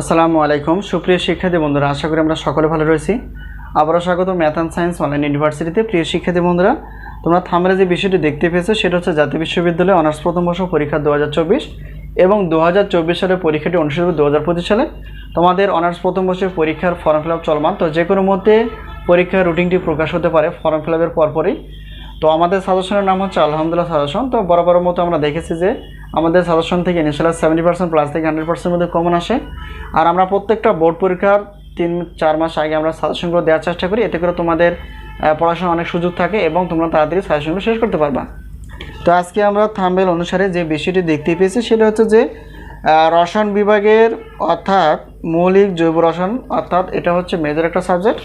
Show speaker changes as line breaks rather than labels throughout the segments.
আসসালামু আলাইকুম। সুপ্রিয় শিক্ষার্থী বন্ধুরা, আশা করি আমরা সকলে ভালো রয়েছি। আবারও স্বাগত ম্যাথ অ্যান্ড সায়েন্স অনলাইন ইউনিভার্সিটিতে। প্রিয় শিক্ষার্থী বন্ধুরা, তোমরা থামরে যে বিষয়টি দেখতে পেয়েছ, সেটা হচ্ছে জাতীয় বিশ্ববিদ্যালয়ে অনার্স প্রথম বর্ষ পরীক্ষা দু হাজার চব্বিশ এবং দু হাজার চব্বিশ সালে পরীক্ষাটি অনুষ্ঠিত হবে দু হাজার পঁচিশ সালে। তোমাদের অনার্স প্রথম বর্ষের পরীক্ষার ফর্ম ফিল আপ চলমান। তো যে কোনো মধ্যে পরীক্ষার রুটিনটি প্রকাশ হতে পারে ফর্ম ফিল আপের পরপরই। তো আমাদের সাজেশনের নাম হচ্ছে আলহামদুলিল্লাহ সাজেশন। তো বরাবর মতো আমরা দেখেছি যে আমাদের সাজেশন থেকে ইনিশিয়াল সেভেন্টি পার্সেন্ট প্লাস থেকে হান্ড্রেড পার্সেন্টের মধ্যে কমন আসে। আর আমরা প্রত্যেকটা বোর্ড পরীক্ষার তিন, চার মাস আগে আমরা সাজেশনগুলো দেওয়ার চেষ্টা করি, এতে করে তোমাদের পড়াশোনা অনেক সুযোগ থাকে এবং তোমরা তাড়াতাড়ি সাজেশনগুলো শেষ করতে পারবা। তো আজকে আমরা থাম্বেল অনুসারে যে বিষয়টি দেখতে পেয়েছি, সেটা হচ্ছে যে রসায়ন বিভাগের অর্থাৎ মৌলিক জৈব রসায়ন, অর্থাৎ এটা হচ্ছে মেজর একটা সাবজেক্ট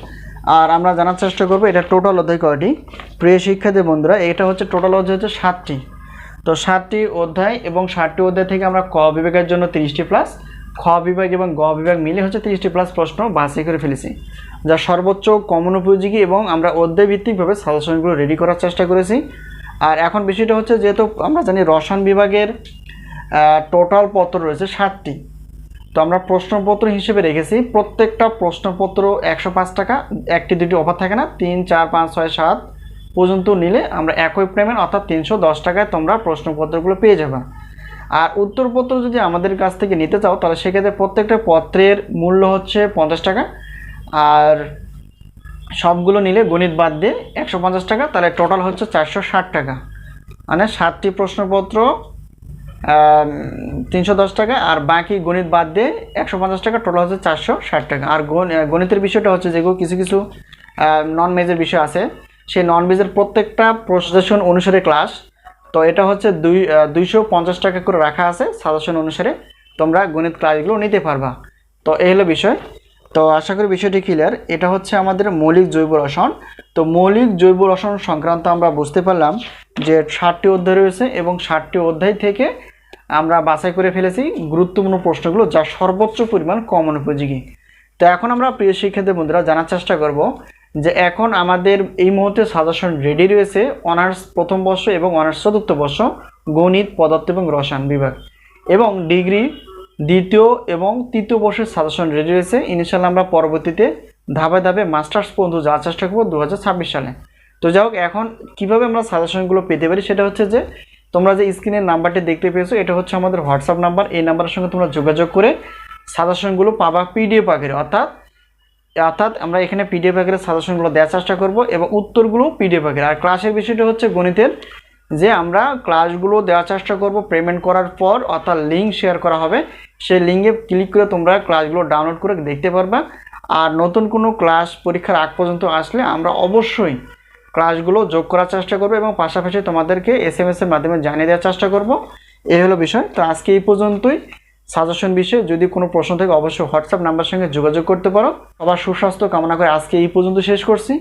আর আমরা জানার চেষ্টা করব, এটা টোটাল অধ্যায় কয়টি? প্রিয় শিক্ষার্থী বন্ধুরা, এটা হচ্ছে টোটাল অধ্যায় হচ্ছে সাতটি। তো সাতটি অধ্যায় এবং ষাটটি অধ্যায় থেকে আমরা ক বিভাগের জন্য তিরিশটি প্লাস খ বিভাগ এবং গ বিভাগ মিলে হচ্ছে তিরিশটি প্লাস প্রশ্ন বাছাই করে ফেলেছি, যা সর্বোচ্চ কমন উপযোগী এবং আমরা অধ্যায় ভিত্তিকভাবে সাজেশনগুলো রেডি করার চেষ্টা করেছি। আর এখন বিষয়টা হচ্ছে যেহেতু আমরা জানি রসায়ন বিভাগের টোটাল পত্র রয়েছে ষাটটি, তো আমরা প্রশ্নপত্র হিসেবে রেখেছি। প্রত্যেকটা প্রশ্নপত্র একশো পাঁচ টাকা, একটি দুটি অফার থাকে না, তিন, চার, পাঁচ, ছয়, সাত পর্যন্ত নিলে আমরা একই পেমেন্ট অর্থাৎ তিনশো দশ টাকায় তোমরা প্রশ্নপত্রগুলো পেয়ে যাবে। আর উত্তরপত্র যদি আমাদের কাছ থেকে নিতে চাও, তাহলে সেক্ষেত্রে প্রত্যেকটা পত্রের মূল্য হচ্ছে পঞ্চাশ টাকা। আর সবগুলো নিলে গণিত বাদ দিয়ে একশো পঞ্চাশ টাকা, তাহলে টোটাল হচ্ছে চারশো ষাট টাকা। মানে সাতটি প্রশ্নপত্র তিনশো দশ টাকা, আর বাকি গণিত বাদ দিয়ে একশো পঞ্চাশ টাকা টোটাল হচ্ছে চারশো ষাট টাকা। আর গণিতের বিষয়টা হচ্ছে যেগুলো কিছু কিছু নন মেজর বিষয় আছে। সেই নন মেজর প্রত্যেকটা প্রসেশন অনুসারে ক্লাস তো এটা হচ্ছে দুই দুইশো পঞ্চাশ টাকা করে রাখা আছে সাজেশন অনুসারে। তোমরা গণিত ক্লাসগুলো নিতে পারবা। তো এই হলো বিষয়। তো আশা করি বিষয়টি ক্লিয়ার এটা হচ্ছে আমাদের মৌলিক জৈব রসায়ন। তো মৌলিক জৈব রসায়ন সংক্রান্ত আমরা বুঝতে পারলাম যে ষাটটি অধ্যায় রয়েছে এবং ষাটটি অধ্যায় থেকে আমরা বাছাই করে ফেলেছি গুরুত্বপূর্ণ প্রশ্নগুলো যা সর্বোচ্চ পরিমাণ কমন উপযোগী। তো এখন আমরা প্রিয় শিক্ষার্থী বন্ধুরা জানার চেষ্টা করব যে এখন আমাদের এই মুহূর্তে সাজেশন রেডি রয়েছে অনার্স প্রথম বর্ষ এবং অনার্স চতুর্থ বর্ষ, গণিত, পদার্থ এবং রসায়ন বিভাগ। এবং ডিগ্রি দ্বিতীয় এবং তৃতীয় বর্ষের সাজেশন রেডি রয়েছে। ইনশাল্লাহ আমরা পরবর্তীতে ধাপে ধাপে মাস্টার্স পর্যন্ত যাওয়ার চেষ্টা করব দু হাজার ছাব্বিশ সালে। তো যাই হোক, এখন কীভাবে আমরা সাজেশনগুলো পেতে পারি সেটা হচ্ছে যে, তোমরা যে স্ক্রিনের নাম্বারটি দেখতে পেয়েছ, এটা হচ্ছে আমাদের হোয়াটসঅ্যাপ নাম্বার এই নাম্বারের সঙ্গে তোমরা যোগাযোগ করে সাজেশনগুলো পাবা পিডিএফ আকারে। অর্থাৎ অর্থাৎ আমরা এখানে পিডিএফ আকারে সাজেশনগুলো দেওয়ার চেষ্টা করব এবং উত্তরগুলো পিডিএফ আকারে আর ক্লাসের বিষয়টা হচ্ছে গণিতের, যে আমরা ক্লাসগুলো দেওয়ার চেষ্টা করব পেমেন্ট করার পর, অর্থাৎ লিঙ্ক শেয়ার করা হবে। সেই লিঙ্কে ক্লিক করে তোমরা ক্লাসগুলো ডাউনলোড করে দেখতে পারবা। আর নতুন কোনো ক্লাস পরীক্ষার আগ পর্যন্ত আসলে আমরা অবশ্যই ক্লাসগুলো যোগ করার চেষ্টা করব এবং পাশাপাশি তোমাদেরকে এস এম এস এর মাধ্যমে জানিয়ে দেওয়ার চেষ্টা করব। এই হলো বিষয়। তো আজকে এই পর্যন্তই। সাজেশন বিষয়ে যদি কোনো প্রশ্ন থাকে, অবশ্যই হোয়াটসঅ্যাপ নাম্বার সঙ্গে যোগাযোগ করতে পারো। সবার সুস্বাস্থ্য কামনা করে আজকে এই পর্যন্ত শেষ করছি।